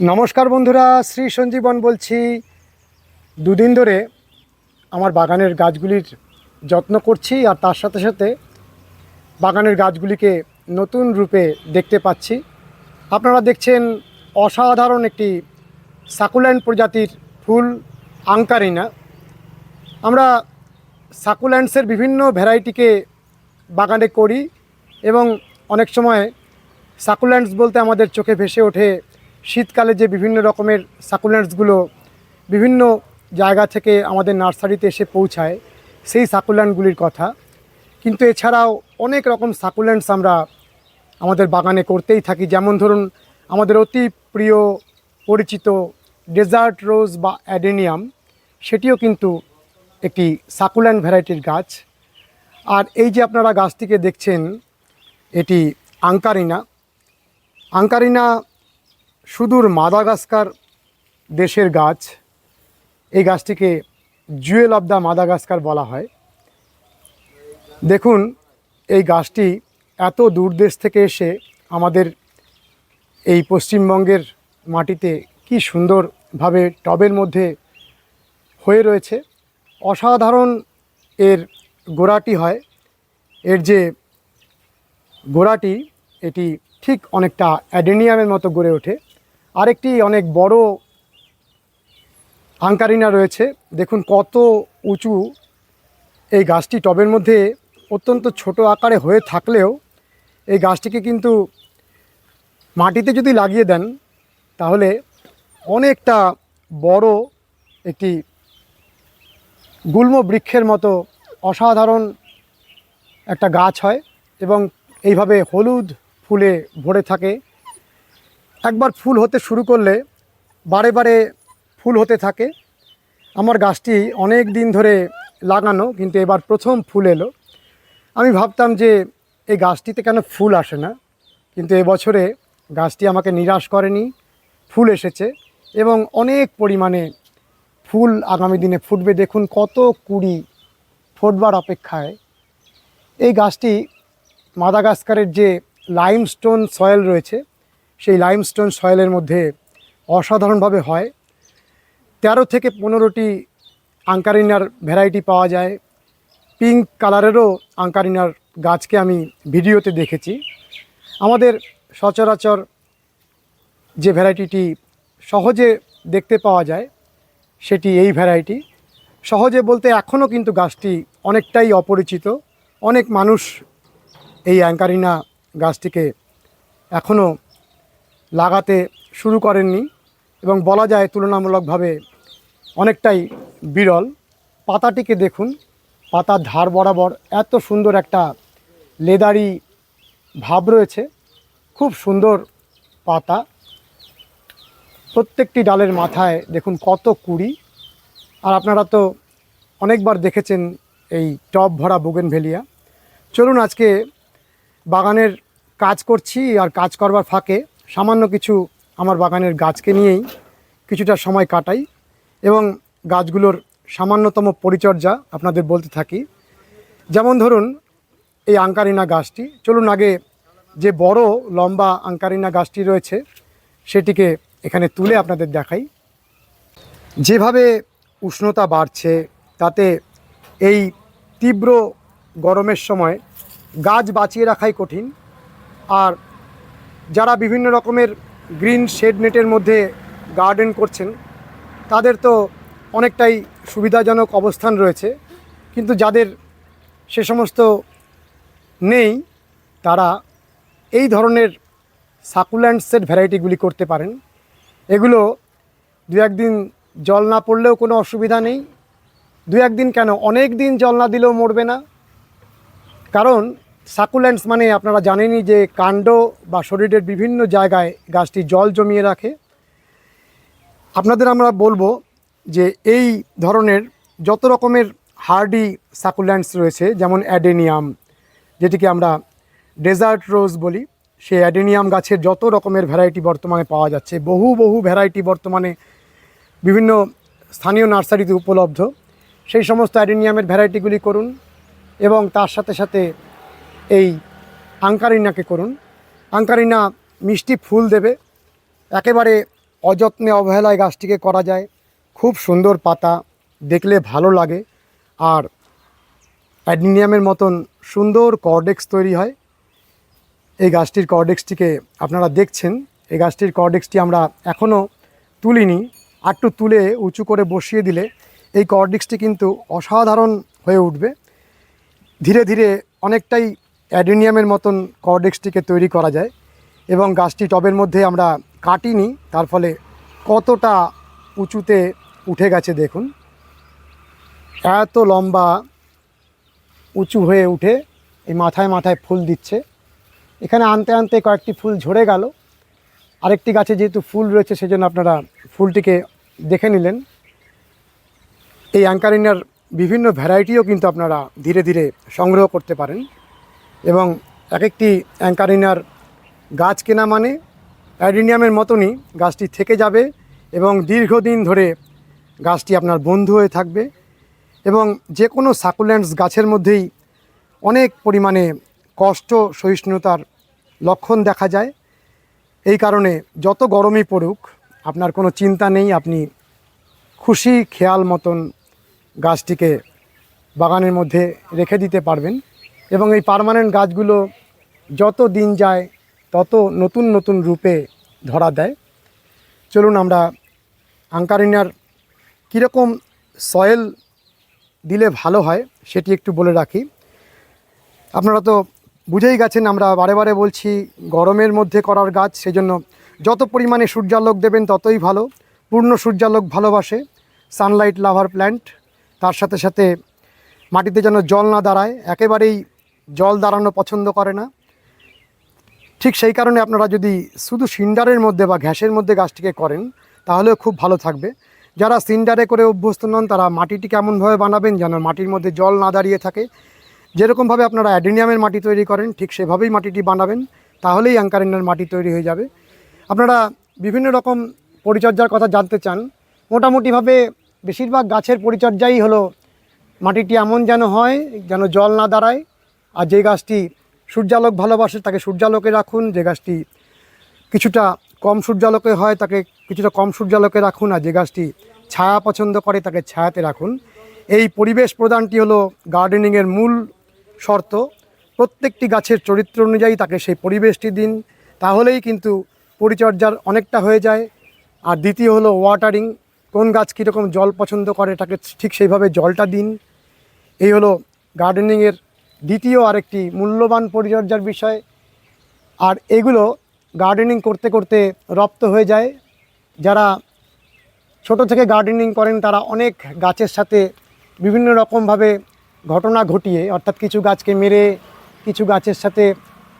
নমস্কার বন্ধুরা, শ্রী সঞ্জীবন বলছি। দুদিন ধরে আমার বাগানের গাছগুলির যত্ন করছি আর তার সাথে সাথে বাগানের গাছগুলিকে নতুন রূপে দেখতে পাচ্ছি। আপনারা দেখছেন অসাধারণ একটি সাকুল্যান্ড প্রজাতির ফুল আঙ্কারিনা। আমরা সাকুল্যান্ডসের বিভিন্ন ভ্যারাইটিকে বাগানে করি এবং অনেক সময় সাকুল্যান্ডস বলতে আমাদের চোখে ভেসে ওঠে শীতকালে যে বিভিন্ন রকমের সাকুল্যান্ডসগুলো বিভিন্ন জায়গা থেকে আমাদের নার্সারিতে এসে পৌঁছায়, সেই সাকুল্যান্ডগুলির কথা। কিন্তু এছাড়াও অনেক রকম সাকুল্যান্ডস আমরা আমাদের বাগানে করতেই থাকি। যেমন ধরুন, আমাদের অতি প্রিয় পরিচিত ডেজার্ট রোজ বা অ্যাডেনিয়াম, সেটিও কিন্তু একটি সাকুল্যান্ড ভ্যারাইটির গাছ। আর এই যে আপনারা গাছটিকে দেখছেন, এটি আঙ্কারিনা। আঙ্কারিনা সুদূর মাদাগাস্কার দেশের গাছ, এই গাছটিকে জুয়েল অব দ্য মাদাগাস্কার বলা হয়। দেখুন, এই গাছটি এত দূর দেশ থেকে এসে আমাদের এই পশ্চিমবঙ্গের মাটিতে কি সুন্দরভাবে টবের মধ্যে হয়ে রয়েছে। অসাধারণ এর গোড়াটি হয়। এর যে গোড়াটি, এটি ঠিক অনেকটা অ্যাডেনিয়ামের মতো গড়ে ওঠে। আরেকটি অনেক বড় আঙ্কারিনা রয়েছে। দেখুন কত উঁচু এই গাছটি। টবের মধ্যে অত্যন্ত ছোট আকারে হয়ে থাকলেও এই গাছটিকে কিন্তু মাটিতে যদি লাগিয়ে দেন, তাহলে অনেকটা বড় একটি গুল্ম বৃক্ষের মতো অসাধারণ একটা গাছ হয় এবং এইভাবে হলুদ ফুলে ভরে থাকে। একবার ফুল হতে শুরু করলে বারে বারে ফুল হতে থাকে। আমার গাছটি অনেক দিন ধরে লাগানো, কিন্তু এবার প্রথম ফুল এলো। আমি ভাবতাম যে এই গাছটিতে কেন ফুল আসে না, কিন্তু এবছরে গাছটি আমাকে নিরাশ করেনি, ফুল এসেছে এবং অনেক পরিমাণে ফুল আগামী দিনে ফুটবে। দেখুন কত কুড়ি ফোটবার অপেক্ষায়। এই গাছটি মাদাগাস্কারের যে লাইমস্টোন সয়েল রয়েছে সেই লাইমস্টোন সয়েলের মধ্যে অসাধারণভাবে হয়। তেরো থেকে পনেরোটি আঙ্কারিনার ভ্যারাইটি পাওয়া যায়। পিঙ্ক কালারেরও আঙ্কারিনার গাছকে আমি ভিডিওতে দেখেছি। আমাদের সচরাচর যে ভ্যারাইটিটি সহজে দেখতে পাওয়া যায়, সেটি এই ভ্যারাইটি সহজে বলতে এখনও কিন্তু গাছটি অনেকটাই অপরিচিত। অনেক মানুষ এই অ্যাঙ্কারিনা গাছটিকে এখনও লাগাতে শুরু করেননি এবং বলা যায় তুলনামূলকভাবে অনেকটাই বিরল। পাতাটিকে দেখুন, পাতার ধার বরাবর এত সুন্দর একটা লেদারি ভাব রয়েছে, খুব সুন্দর পাতা। প্রত্যেকটি ডালের মাথায় দেখুন কত কুড়ি। আর আপনারা তো অনেকবার দেখেছেন এই টব ভরা বুগেনভেলিয়া। চলুন আজকে বাগানের কাজ করছি আর কাজ করবার ফাঁকে সামান্য কিছু আমার বাগানের গাছকে নিয়েই কিছুটা সময় কাটাই এবং গাছগুলোর সামান্যতম পরিচর্যা আপনাদের বলতে থাকি। যেমন ধরুন, এই আঙ্কারিনা গাছটি। চলুন আগে যে বড় লম্বা আঙ্কারিনা গাছটি রয়েছে, সেটিকে এখানে তুলে আপনাদের দেখাই। যেভাবে উষ্ণতা বাড়ছে, তাতে এই তীব্র গরমের সময় গাছ বাঁচিয়ে রাখাই কঠিন। আর যারা বিভিন্ন রকমের গ্রিন শেড নেটের মধ্যে গার্ডেন করছেন, তাদের তো অনেকটাই সুবিধাজনক অবস্থান রয়েছে। কিন্তু যাদের সে সমস্ত নেই, তারা এই ধরনের সাকুল্যান্ডসের ভ্যারাইটিগুলি করতে পারেন। এগুলো দু একদিন জল না পড়লেও কোনো অসুবিধা নেই। দু একদিন কেন? অনেক দিন জল না দিলেও মরবে না। কারণ সাকুল্যান্ডস মানে আপনারা জানেনই যে কাণ্ড বা শরীরের বিভিন্ন জায়গায় গাছটি জল জমিয়ে রাখে। আপনাদের আমরা বলব যে এই ধরনের যত রকমের হার্ডি সাকুল্যান্ডস রয়েছে, যেমন অ্যাডেনিয়াম, যেটিকে আমরা ডেজার্ট রোজ বলি, সেই অ্যাডেনিয়াম গাছের যত রকমের ভ্যারাইটি বর্তমানে পাওয়া যাচ্ছে, বহু বহু ভ্যারাইটি বর্তমানে বিভিন্ন স্থানীয় নার্সারিতে উপলব্ধ। সেই সমস্ত অ্যাডেনিয়ামের ভ্যারাইটিগুলি করুন এবং তার সাথে সাথে এই আঙ্কারিনাকে করুন। আঙ্কারিনা মিষ্টি ফুল দেবে। একেবারে অযত্নে অবহেলায় গাছটিকে করা যায়। খুব সুন্দর পাতা, দেখলে ভালো লাগে। আর অ্যাডিনিয়ামের মতন সুন্দর কর্ডেক্স তৈরি হয়। এই গাছটির কর্ডেক্সটিকে আপনারা দেখছেন। এই গাছটির কর্ডেক্সটি আমরা এখনও তুলিনি। আটটু তুলে উঁচু করে বসিয়ে দিলে এই কর্ডেক্সটি কিন্তু অসাধারণ হয়ে উঠবে। ধীরে ধীরে অনেকটাই অ্যাডেনিয়ামের মতন কর্ডেক্সটিকে তৈরি করা যায় এবং গাছটি টবের মধ্যে আমরা কাটিনি, তার ফলে কতটা উঁচুতে উঠে গেছে দেখুন। এত লম্বা উঁচু হয়ে উঠে এই মাথায় মাথায় ফুল দিচ্ছে। এখানে আনতে আনতে কয়েকটি ফুল ঝরে গেল। আরেকটি গাছে যেহেতু ফুল রয়েছে, সেজন্য আপনারা ফুলটিকে দেখে নিলেন। এই অ্যাঙ্কারিনার বিভিন্ন ভ্যারাইটিও কিন্তু আপনারা ধীরে ধীরে সংগ্রহ করতে পারেন। এবং এক একটি অ্যাঙ্কারিনার গাছ কেনা মানে অ্যাডিনিয়ামের মতনই গাছটি থেকে যাবে এবং দীর্ঘদিন ধরে গাছটি আপনার বন্ধু হয়ে থাকবে এবং যে কোনো সাকুল্যান্ডস গাছের মধ্যেই অনেক পরিমাণে কষ্ট, সহিষ্ণুতার লক্ষণ দেখা যায়। এই কারণে যত গরমই পড়ুক, আপনার কোনো চিন্তা নেই, আপনি খুশি, খেয়াল মতন গাছটিকে বাগানের মধ্যে রেখে দিতে পারবেন। এবং এই পার্মানেন্ট গাছগুলো যত দিন যায়, তত নতুন নতুন রূপে ধরা দেয়। চলুন আমরা আঙ্কারিনার কীরকম সয়েল দিলে ভালো হয় সেটি একটু বলে রাখি। আপনারা তো বুঝেই গেছেন, আমরা বারে বারে বলছি গরমের মধ্যে করার গাছ, সেজন্য যত পরিমাণে সূর্যালোক দেবেন ততই ভালো। পূর্ণ সূর্যালোক ভালোবাসে সানলাইট লাভার প্ল্যান্ট তার সাথে সাথে মাটিতে যেন জল না দাঁড়ায়, একেবারেই জল দাঁড়ানো পছন্দ করে না। ঠিক সেই কারণে আপনারা যদি শুধু সিন্ডারের মধ্যে বা ঘ্যাসের মধ্যে গাছটিকে করেন, তাহলেও খুব ভালো থাকবে। যারা সিন্ডারে করে অভ্যস্ত নন, তারা মাটিটি কেমনভাবে বানাবেন যেন মাটির মধ্যে জল না দাঁড়িয়ে থাকে। যেরকমভাবে আপনারা অ্যাডেনিয়ামের মাটি তৈরি করেন, ঠিক সেভাবেই মাটিটি বানাবেন, তাহলেই অ্যাঙ্কারিনার মাটি তৈরি হয়ে যাবে। আপনারা বিভিন্ন রকম পরিচর্যার কথা জানতে চান, মোটামুটিভাবে বেশিরভাগ গাছের পরিচর্যাই হলো মাটিটি এমন যেন হয়, যেন জল না দাঁড়ায় আর যে গাছটি সূর্যালোক ভালোবাসে তাকে সূর্যালোকে রাখুন। যে গাছটি কিছুটা কম সূর্যালোকে হয় তাকে কিছুটা কম সূর্যালোকে রাখুন। আর যে গাছটি ছায়া পছন্দ করে তাকে ছায়াতে রাখুন। এই পরিবেশ প্রদানটি হলো গার্ডেনিংয়ের মূল শর্ত। প্রত্যেকটি গাছের চরিত্র অনুযায়ী তাকে সেই পরিবেশটি দিন। তাহলেই কিন্তু পরিচর্যার অনেকটা হয়ে যায়। আর দ্বিতীয় হলো ওয়াটারিং। কোন গাছ কীরকম জল পছন্দ করে তাকে ঠিক সেইভাবে জলটা দিন। এই হলো গার্ডেনিংয়ের দ্বিতীয় আরেকটি মূল্যবান পরিচর্যার বিষয়। আর এগুলো গার্ডেনিং করতে করতে রপ্ত হয়ে যায়। যারা ছোট থেকে গার্ডেনিং করেন, তারা অনেক গাছের সাথে বিভিন্ন রকমভাবে ঘটনা ঘটিয়ে, অর্থাৎ কিছু গাছকে মেরে, কিছু গাছের সাথে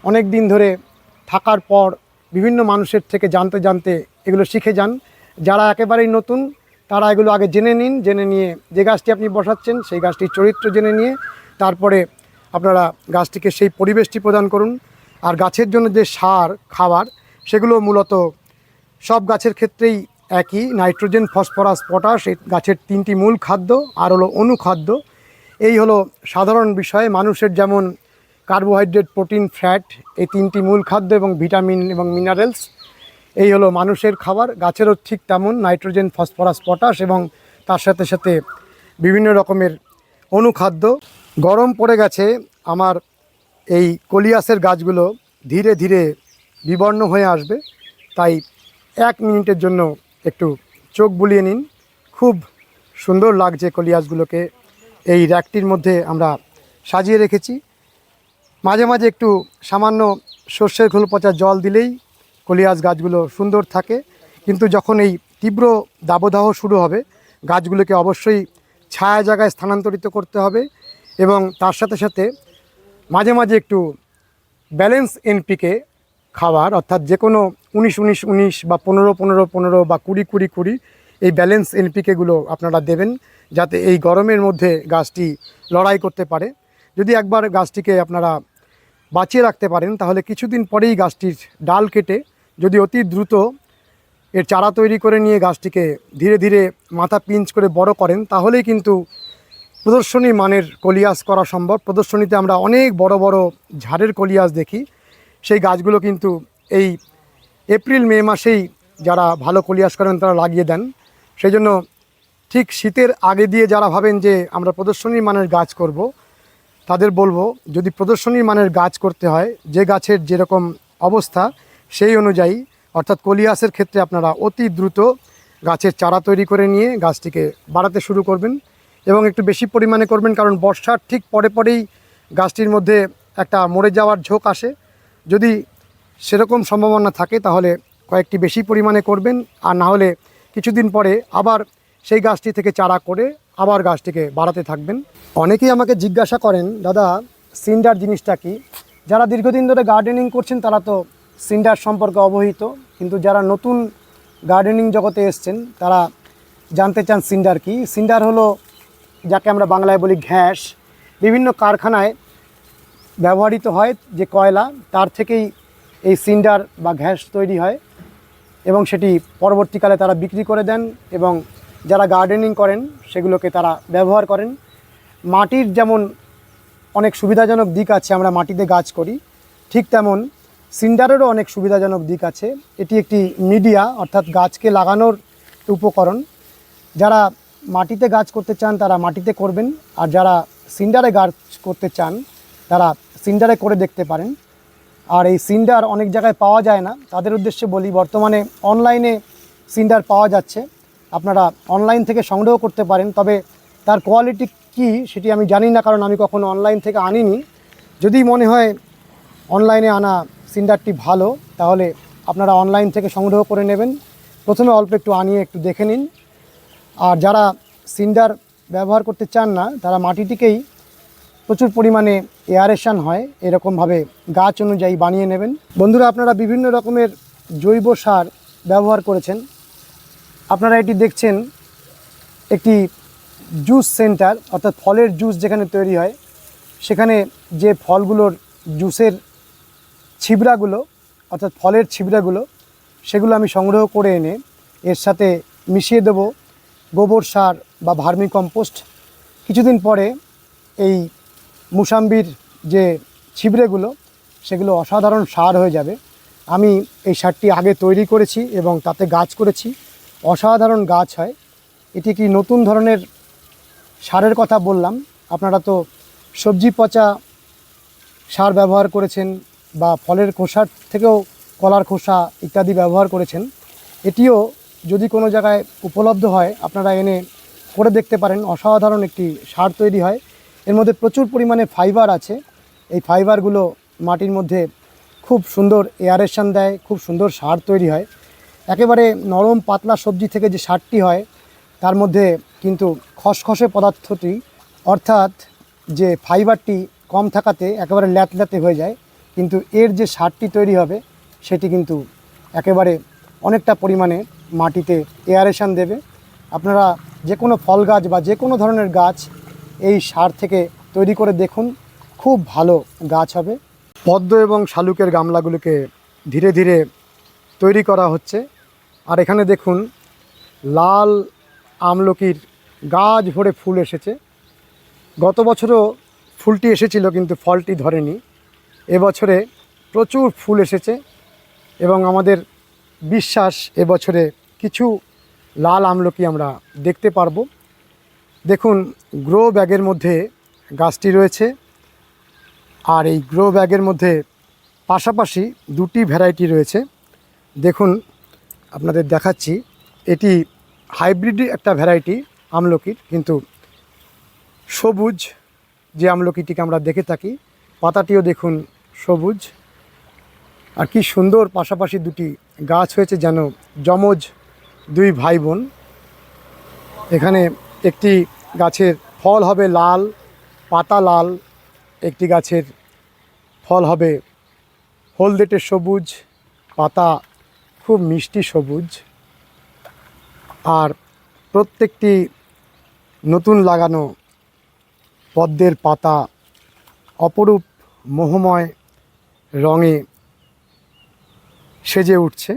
অনেক দিন ধরে থাকার পর বিভিন্ন মানুষের থেকে জানতে জানতে এগুলো শিখে যান। যারা একেবারেই নতুন, তারা এগুলো আগে জেনে নিন, জেনে নিয়ে যে গাছটি আপনি বসাচ্ছেন, সেই গাছটির চরিত্র জেনে নিয়ে, তারপরে আপনারা গাছটিকে সেই পরিবেশটি প্রদান করুন। আর গাছের জন্য যে সার, খাবার, সেগুলো মূলত সব গাছের ক্ষেত্রেই একই। নাইট্রোজেন, ফসফরাস, পটাশ, এই গাছের তিনটি মূল খাদ্য, আর হলো অনুখাদ্য। এই হলো সাধারণ বিষয়ে। মানুষের যেমন কার্বোহাইড্রেট, প্রোটিন, ফ্যাট, এই তিনটি মূল খাদ্য এবং ভিটামিন এবং মিনারেলস, এই হলো মানুষের খাবার। গাছেরও ঠিক তেমন। নাইট্রোজেন, ফসফরাস, পটাশ এবং তার সাথে সাথে বিভিন্ন রকমের অনুখাদ্য। গরম পড়ে গেছে, আমার এই কলিয়াসের গাছগুলো ধীরে ধীরে বিবর্ণ হয়ে আসবে। তাই এক মিনিটের জন্য একটু চোখ বুলিয়ে নিন। খুব সুন্দর লাগছে কলিয়াসগুলোকে। এই র্যাকটির মধ্যে আমরা সাজিয়ে রেখেছি। মাঝে মাঝে একটু সামান্য সর্ষের খোল পচা জল দিলেই কলিয়াস গাছগুলো সুন্দর থাকে। কিন্তু যখন এই তীব্র দাবদাহ শুরু হবে, গাছগুলোকে অবশ্যই ছায়া জায়গায় স্থানান্তরিত করতে হবে। এবং তার সাথে সাথে মাঝে মাঝে একটু ব্যালেন্স এনপিকে খাবার অর্থাৎ যে কোনো উনিশ উনিশ উনিশ বা পনেরো পনেরো পনেরো বা কুড়ি কুড়ি কুড়ি এই ব্যালেন্স এনপিকেগুলো আপনারা দেবেন যাতে এই গরমের মধ্যে গাছটি লড়াই করতে পারে। যদি একবার গাছটিকে আপনারা বাঁচিয়ে রাখতে পারেন, তাহলে কিছুদিন পরেই গাছটির ডাল কেটে যদি অতি দ্রুত এর চারা তৈরি করে নিয়ে গাছটিকে ধীরে ধীরে মাথা পিঞ্চ করে বড় করেন, তাহলেই কিন্তু প্রদর্শনী মানের কলিয়াস করা সম্ভব। প্রদর্শনীতে আমরা অনেক বড় বড় ঝাড়ের কলিয়াস দেখি। সেই গাছগুলো কিন্তু এই এপ্রিল, মে মাসেই যারা ভালো কলিয়াস করেন তারা লাগিয়ে দেন। সেই জন্য ঠিক শীতের আগে দিয়ে যারা ভাবেন যে আমরা প্রদর্শনী মানের গাছ করব, তাদের বলব, যদি প্রদর্শনী মানের গাছ করতে হয়, যে গাছের যেরকম অবস্থা সেই অনুযায়ী, অর্থাৎ কলিয়াসের ক্ষেত্রে আপনারা অতি দ্রুত গাছের চারা তৈরি করে নিয়ে গাছটিকে বাড়াতে শুরু করবেন। এবং একটু বেশি পরিমাণে করবেন, কারণ বর্ষার ঠিক পরে পরেই গাছটির মধ্যে একটা মরে যাওয়ার ঝোঁক আসে। যদি সেরকম সম্ভাবনা থাকে, তাহলে কয়েকটি বেশি পরিমাণে করবেন, আর না হলে কিছুদিন পরে আবার সেই গাছটি থেকে চারা করে আবার গাছটিকে বাড়াতে থাকবেন। অনেকেই আমাকে জিজ্ঞাসা করেন, দাদা, সিন্ডার জিনিসটা কি? যারা দীর্ঘদিন ধরে গার্ডেনিং করছেন, তারা তো সিন্ডার সম্পর্কে অবহিত, কিন্তু যারা নতুন গার্ডেনিং জগতে এসছেন, তারা জানতে চান সিন্ডার কি। সিন্ডার হলো যাকে আমরা বাংলায় বলি ঘ্যাস, বিভিন্ন কারখানায় ব্যবহৃত হয় যে কয়লা, তার থেকেই এই সিন্ডার বা ঘ্যাস তৈরি হয় এবং সেটি পরবর্তীকালে তারা বিক্রি করে দেন এবং যারা গার্ডেনিং করেন, সেগুলোকে তারা ব্যবহার করেন। মাটির যেমন অনেক সুবিধাজনক দিক আছে, আমরা মাটিতে গাছ করি, ঠিক তেমন সিন্ডারেরও অনেক সুবিধাজনক দিক আছে। এটি একটি মিডিয়া, অর্থাৎ গাছকে লাগানোর উপকরণ। যারা মাটিতে গাছ করতে চান, তারা মাটিতে করবেন। আর যারা সিন্ডারে গাছ করতে চান, তারা সিন্ডারে করে দেখতে পারেন। আর এই সিন্ডার অনেক জায়গায় পাওয়া যায় না। তাদের উদ্দেশ্যে বলি, বর্তমানে অনলাইনে সিন্ডার পাওয়া যাচ্ছে। আপনারা অনলাইন থেকে সংগ্রহ করতে পারেন। তবে তার কোয়ালিটি কি সেটি আমি জানি না, কারণ আমি কখনো অনলাইন থেকে আনিনি। যদি মনে হয় অনলাইনে আনা সিন্ডারটি ভালো, তাহলে আপনারা অনলাইন থেকে সংগ্রহ করে নেবেন। প্রথমে অল্প একটু আনিয়ে একটু দেখে নিন। আর যারা সিন্ডার ব্যবহার করতে চান না, তারা মাটিটিকেই প্রচুর পরিমাণে এয়ারেশন হয়, এরকমভাবে গাছ অনুযায়ী বানিয়ে নেবেন। বন্ধুরা, আপনারা বিভিন্ন রকমের জৈব সার ব্যবহার করেছেন। আপনারা এটি দেখছেন, একটি জুস সেন্টার, অর্থাৎ ফলের জুস যেখানে তৈরি হয়। সেখানে যে ফলগুলোর জুসের ছিবড়াগুলো, অর্থাৎ ফলের ছিবড়াগুলো, সেগুলো আমি সংগ্রহ করে এনে এর সাথে মিশিয়ে দেব। গোবর সার বা ভার্মি কম্পোস্ট কিছুদিন পরে এই মুসাম্বির যে ছিবড়েগুলো, সেগুলো অসাধারণ সার হয়ে যাবে। আমি এই সারটি আগে তৈরি করেছি এবং তাতে গাছ করেছি। অসাধারণ গাছ হয়। এটি কি নতুন ধরনের সারের কথা বললাম? আপনারা তো সবজি পচা সার ব্যবহার করেছেন বা ফলের খোসার থেকেও কলার খোসা ইত্যাদি ব্যবহার করেছেন। এটিও যদি কোনো জায়গায় উপলব্ধ হয়, আপনারা এনে করে দেখতে পারেন। অসাধারণ একটি সার তৈরি হয়। এর মধ্যে প্রচুর পরিমাণে ফাইবার আছে। এই ফাইবারগুলো মাটির মধ্যে খুব সুন্দর এয়ারেশন দেয়, খুব সুন্দর সার তৈরি হয়। একেবারে নরম, পাতলা সবজি থেকে যে সারটি হয়, তার মধ্যে কিন্তু খসখসে পদার্থটি, অর্থাৎ যে ফাইবারটি কম থাকাতে একেবারে ল্যাতল্যাতে হয়ে যায়, কিন্তু এর যে সারটি তৈরি হবে, সেটি কিন্তু একেবারে অনেকটা পরিমাণে মাটিতে এয়ারেশন দেবে। আপনারা যে কোনো ফল গাছ বা যে কোনো ধরনের গাছ এই সার থেকে তৈরি করে দেখুন, খুব ভালো গাছ হবে। পদ্ম এবং শালুকের গামলাগুলোকে ধীরে ধীরে তৈরি করা হচ্ছে। আর এখানে দেখুন, লাল আমলকির গাছ ভরে ফুল এসেছে। গত বছরও ফুলটি এসেছিল, কিন্তু ফলটি ধরেনি। এবছরে প্রচুর ফুল এসেছে এবং আমাদের বিশ্বাস এবছরে কিছু লাল আমলকি আমরা দেখতে পারব। দেখুন, গ্রো ব্যাগের মধ্যে গাছটি রয়েছে আর এই গ্রো ব্যাগের মধ্যে পাশাপাশি দুটি ভ্যারাইটি রয়েছে। দেখুন, আপনাদের দেখাচ্ছি, এটি হাইব্রিড একটা ভ্যারাইটি আমলকির, কিন্তু সবুজ যে আমলকিটিকে আমরা দেখে থাকি, পাতাটিও দেখুন সবুজ। আর কি সুন্দর পাশাপাশি দুটি গাছ হয়েছে যেন যমজ দুই ভাই বোন এখানে একটি গাছের ফল হবে লাল, পাতা লাল, একটি গাছের ফল হবে হলদেটে সবুজ, পাতা খুব মিষ্টি সবুজ। আর প্রত্যেকটি নতুন লাগানো পদ্মের পাতা অপরূপ মোহময় রঙে সেজে উঠছে।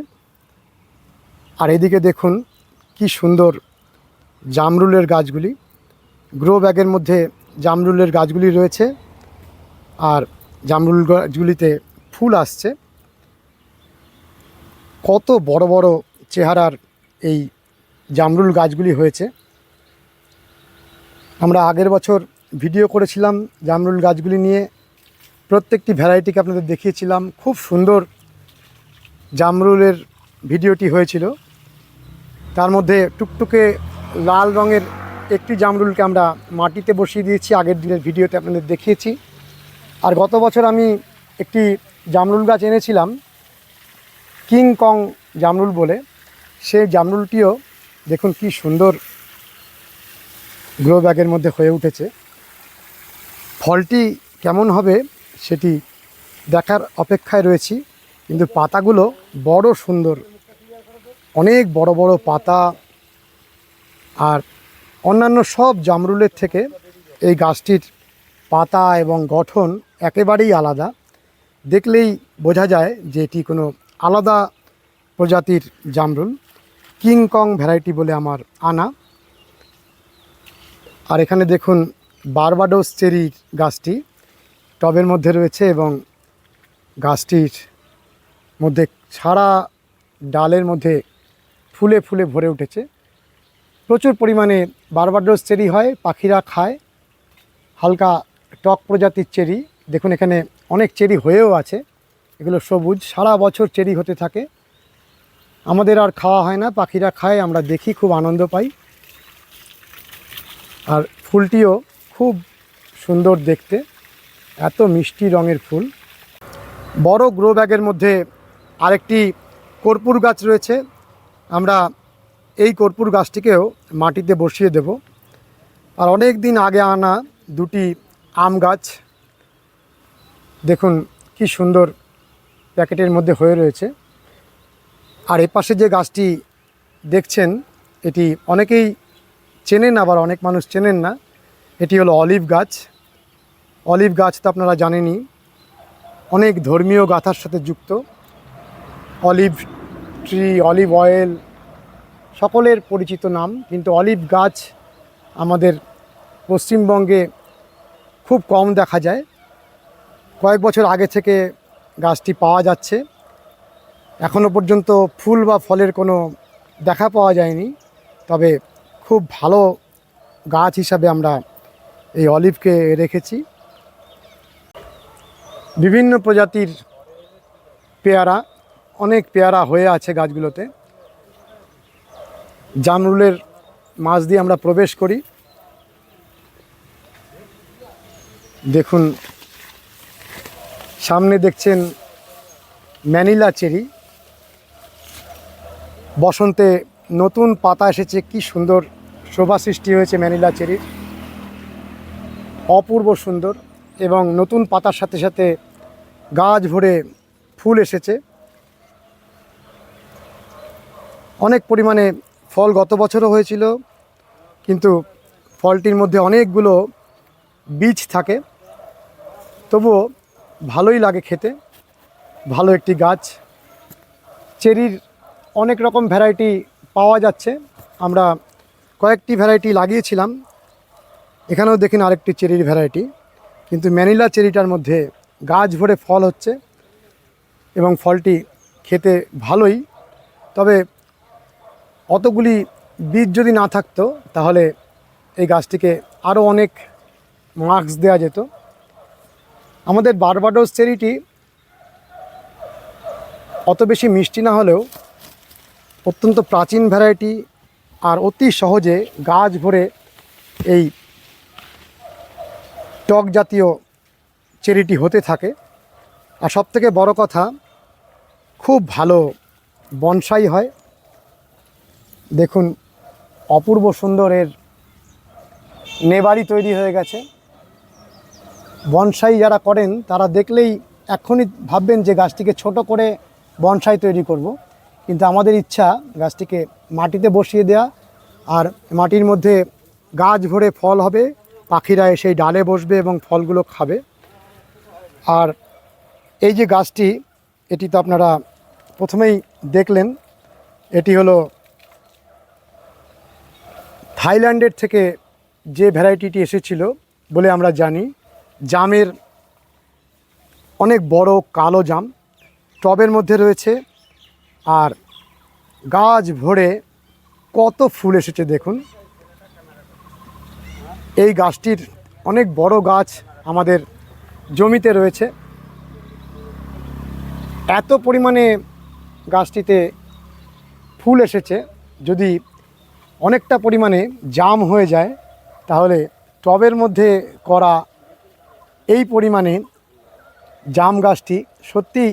আর এদিকে দেখুন কি সুন্দর জামরুলের গাছগুলি। গ্রো ব্যাগের মধ্যে জামরুলের গাছগুলি রয়েছে আর জামরুল গাছগুলিতে ফুল আসছে। কত বড় বড় চেহারার এই জামরুল গাছগুলি হয়েছে। আমরা আগের বছর ভিডিও করেছিলাম জামরুল গাছগুলি নিয়ে। প্রত্যেকটি ভ্যারাইটিকে আপনাদের দেখিয়েছিলাম। খুব সুন্দর জামরুলের ভিডিওটি হয়েছিল। তার মধ্যে টুকটুকে লাল রঙের একটি জামরুলকে আমরা মাটিতে বসিয়ে দিয়েছি। আগের দিনের ভিডিওতে আপনাদের দেখিয়েছি। আর গত বছর আমি একটি জামরুল গাছ এনেছিলাম, কিং কং জামরুল বলে। সেই জামরুলটিও দেখুন কি সুন্দর গ্রো ব্যাগের মধ্যে হয়ে উঠেছে। ফলটি কেমন হবে সেটি দেখার অপেক্ষায় রয়েছি। কিন্তু পাতাগুলো বড় সুন্দর। অনেক বড় বড় পাতা আর অন্যান্য সব জামরুলের থেকে এই গাছটির পাতা এবং গঠন একেবারেই আলাদা। দেখলেই বোঝা যায় যে এটি কোনো আলাদা প্রজাতির জামরুল। কিংকং ভ্যারাইটি বলে আমার আনা। আর এখানে দেখুন বারবাডোস চেরির গাছটি। টবের মধ্যে রয়েছে এবং গাছটির মধ্যে সারা ডালের মধ্যে ফুলে ফুলে ভরে উঠেছে। প্রচুর পরিমাণে বারবাডোস চেরি হয়, পাখিরা খায়। হালকা টক প্রজাতির চেরি। দেখুন এখানে অনেক চেরি হয়েও আছে। এগুলো সবুজ, সারা বছর চেরি হতে থাকে। আমাদের আর খাওয়া হয় না, পাখিরা খায়, আমরা দেখি, খুব আনন্দ পাই। আর ফুলটিও খুব সুন্দর দেখতে। এত মিষ্টি রঙের ফুল। বড় গ্রো ব্যাগের মধ্যে আরেকটি কর্পূর গাছ রয়েছে। আমরা এই কর্পূর গাছটিকেও মাটিতে বসিয়ে দেব। আর অনেক দিন আগে আনা দুটি আম গাছ, দেখুন কি সুন্দর প্যাকেটের মধ্যে হয়ে রয়েছে। আর এপাশে যে গাছটি দেখছেন, এটি অনেকেই চেনেন আবার অনেক মানুষ চেনেন না, এটি হলো অলিভ গাছ। অলিভ গাছ তো আপনারা জানেনই, অনেক ধর্মীয় গাথার সাথে যুক্ত। অলিভ ট্রি অলিভ অয়েল সকলের পরিচিত নাম, কিন্তু অলিভ গাছ আমাদের পশ্চিমবঙ্গে খুব কম দেখা যায়। কয়েক বছর আগে থেকে গাছটি পাওয়া যাচ্ছে। এখনও পর্যন্ত ফুল বা ফলের কোনো দেখা পাওয়া যায়নি। তবে খুব ভালো গাছ হিসাবে আমরা এই অলিভকে রেখেছি। বিভিন্ন প্রজাতির পেয়ারা অনেক পেয়ারা হয়ে আছে গাছগুলোতে। জামরুলের মাছ দিয়ে আমরা প্রবেশ করি। দেখুন, সামনে দেখছেন ম্যানিলা চেরি। বসন্তে নতুন পাতা এসেছে, কি সুন্দর শোভা সৃষ্টি হয়েছে ম্যানিলা চেরির অপূর্ব সুন্দর এবং নতুন পাতার সাথে সাথে গাছ ভরে ফুল এসেছে। অনেক পরিমাণে ফল গত বছরও হয়েছিল, কিন্তু ফলটির মধ্যে অনেকগুলো বীজ থাকে। তবুও ভালোই লাগে খেতে, ভালো একটি গাছ। চেরির অনেক রকম ভ্যারাইটি পাওয়া যাচ্ছে। আমরা কয়েকটি ভ্যারাইটি লাগিয়েছিলাম। এখানেও দেখেন আরেকটি চেরির ভ্যারাইটি কিন্তু ম্যানিলা চেরিটার মধ্যে গাছ ভরে ফল হচ্ছে এবং ফলটি খেতে ভালোই। তবে অতগুলি বীজ যদি না থাকতো, তাহলে এই গাছটিকে আরও অনেক মার্কস দেওয়া যেত। আমাদের বারবাডোস চেরিটি অত বেশি মিষ্টি না হলেও অত্যন্ত প্রাচীন ভ্যারাইটি আর অতি সহজে গাছ ভরে এই টক জাতীয় চেরিটি হতে থাকে। আর সবথেকে বড় কথা, খুব ভালো বনসাই হয়। দেখুন, অপূর্ব সুন্দরের নেবারি তৈরি হয়ে গেছে বনসাই যারা করেন, তারা দেখলেই এখনই ভাববেন যে গাছটিকে ছোট করে বনসাই তৈরি করব। কিন্তু আমাদের ইচ্ছা গাছটিকে মাটিতে বসিয়ে দেয়া, আর মাটির মধ্যে গাছ ভরে ফল হবে, পাখিরা এসে ডালে বসবে এবং ফলগুলো খাবে আর এই যে গাছটি, এটি তো আপনারা প্রথমেই দেখলেন, এটি হলো থাইল্যান্ডের থেকে যে ভ্যারাইটিটি এসেছিল বলে আমরা জানি, জামের অনেক বড় কালো জাম, টবের মধ্যে রয়েছে আর গাছ ভরে কত ফুল এসেছে দেখুন। এই গাছটির অনেক বড় গাছ আমাদের জমিতে রয়েছে। এত পরিমাণে গাছটিতে ফুল এসেছে, যদি অনেকটা পরিমাণে জাম হয়ে যায়, তাহলে টবের মধ্যে করা এই পরিমাণে জাম গাছটি সত্যি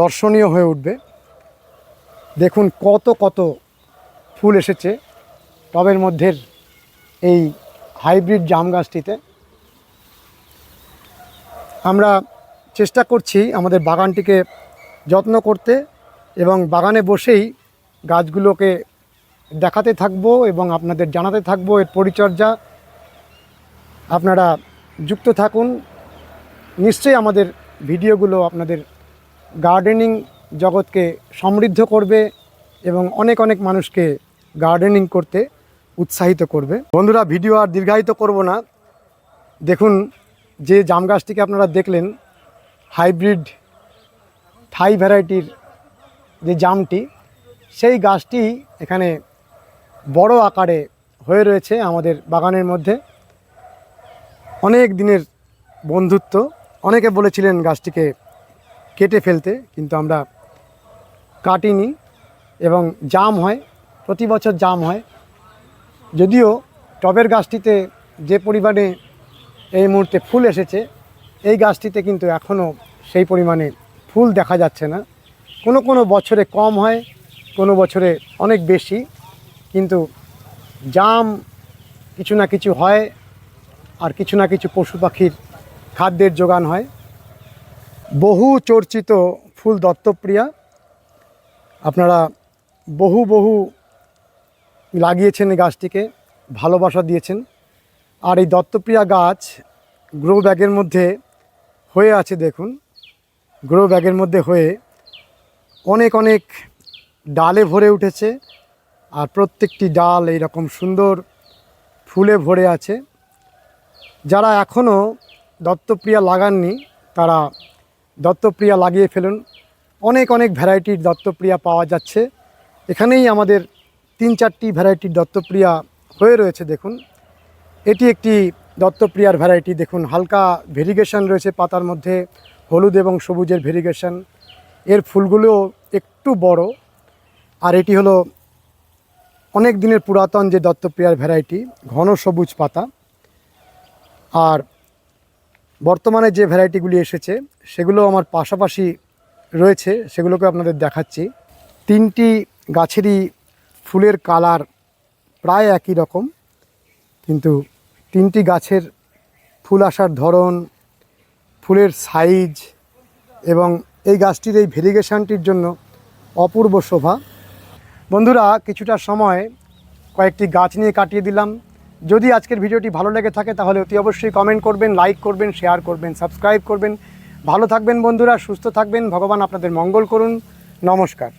দর্শনীয় হয়ে উঠবে। দেখুন কত কত ফুল এসেছে টবের মধ্যে এই হাইব্রিড জাম গাছটিতে। আমরা চেষ্টা করছি আমাদের বাগানটিকে যত্ন করতে এবং বাগানে বসেই গাছগুলোকে দেখাতে থাকব এবং আপনাদের জানাতে থাকব এর পরিচর্যা। আপনারা যুক্ত থাকুন। নিশ্চয়ই আমাদের ভিডিওগুলো আপনাদের গার্ডেনিং জগৎকে সমৃদ্ধ করবে এবং অনেক অনেক মানুষকে গার্ডেনিং করতে উৎসাহিত করবে। বন্ধুরা, ভিডিও আর দীর্ঘায়িত করব না। দেখুন, যে জাম গাছটিকে আপনারা দেখলেন, হাইব্রিড থাই ভ্যারাইটির যে জামটি, সেই গাছটি এখানে বড় আকারে হয়ে রয়েছে আমাদের বাগানের মধ্যে। অনেক দিনের বন্ধুত্ব। অনেকে বলেছিলেন গাছটিকে কেটে ফেলতে, কিন্তু আমরা কাটিনি এবং জাম হয়, প্রতি বছর জাম হয়। যদিও টবের গাছটিতে যে পরিমাণে এই মুহূর্তে ফুল এসেছে, এই গাছটিতে কিন্তু এখনও সেই পরিমাণে ফুল দেখা যাচ্ছে না। কোনো কোনো বছরে কম হয়, কোনো বছরে অনেক বেশি। কিন্তু জাম কিছু না কিছু হয় আর কিছু না কিছু পশু পাখির খাদ্যের যোগান হয়। বহু চর্চিত ফুল দত্তপ্রিয়া। আপনারা বহু বহু লাগিয়েছেন এই গাছটিকে, ভালোবাসা দিয়েছেন। আর এই দত্তপ্রিয়া গাছ গ্রো ব্যাগের মধ্যে হয়ে আছে দেখুন। গ্রো ব্যাগের মধ্যে হয়ে অনেক অনেক ডালে ভরে উঠেছে। আর প্রত্যেকটি ডাল এইরকম সুন্দর ফুলে ভরে আছে। যারা এখনও দত্তপ্রিয়া লাগাননি, তারা দত্তপ্রিয়া লাগিয়ে ফেলুন। অনেক অনেক ভ্যারাইটির দত্তপ্রিয়া পাওয়া যাচ্ছে। এখানেই আমাদের তিন চারটি ভ্যারাইটির দত্তপ্রিয়া হয়ে রয়েছে, দেখুন। এটি একটি দত্তপ্রিয়ার ভ্যারাইটি, দেখুন। হালকা ভেরিগেশন রয়েছে পাতার মধ্যে, হলুদ এবং সবুজের ভেরিগেশন। এর ফুলগুলো একটু বড়, আর এটি হলো অনেক দিনের পুরাতন যে দত্তপ্রিয়ার ভ্যারাইটি, ঘন সবুজ পাতা। আর বর্তমানে যে ভ্যারাইটিগুলি এসেছে, সেগুলো আমার পাশাপাশি রয়েছে, সেগুলোকে আপনাদের দেখাচ্ছি। তিনটি গাছেরই ফুলের কালার প্রায় একই রকম, কিন্তু তিনটি গাছের ফুল আসার ধরন, ফুলের সাইজ এবং এই গাছটির এই ভেরিগেশনটির জন্য অপূর্ব শোভা। বন্ধুরা, কিছুটা সময় কয়েকটি গাছ নিয়ে কাটিয়ে দিলাম। যদি আজকের ভিডিওটি ভালো লেগে থাকে, তাহলে অতি অবশ্যই কমেন্ট করবেন লাইক করবেন শেয়ার করবেন সাবস্ক্রাইব করবেন। ভালো থাকবেন বন্ধুরা, সুস্থ থাকবেন। ভগবান আপনাদের মঙ্গল করুন। নমস্কার।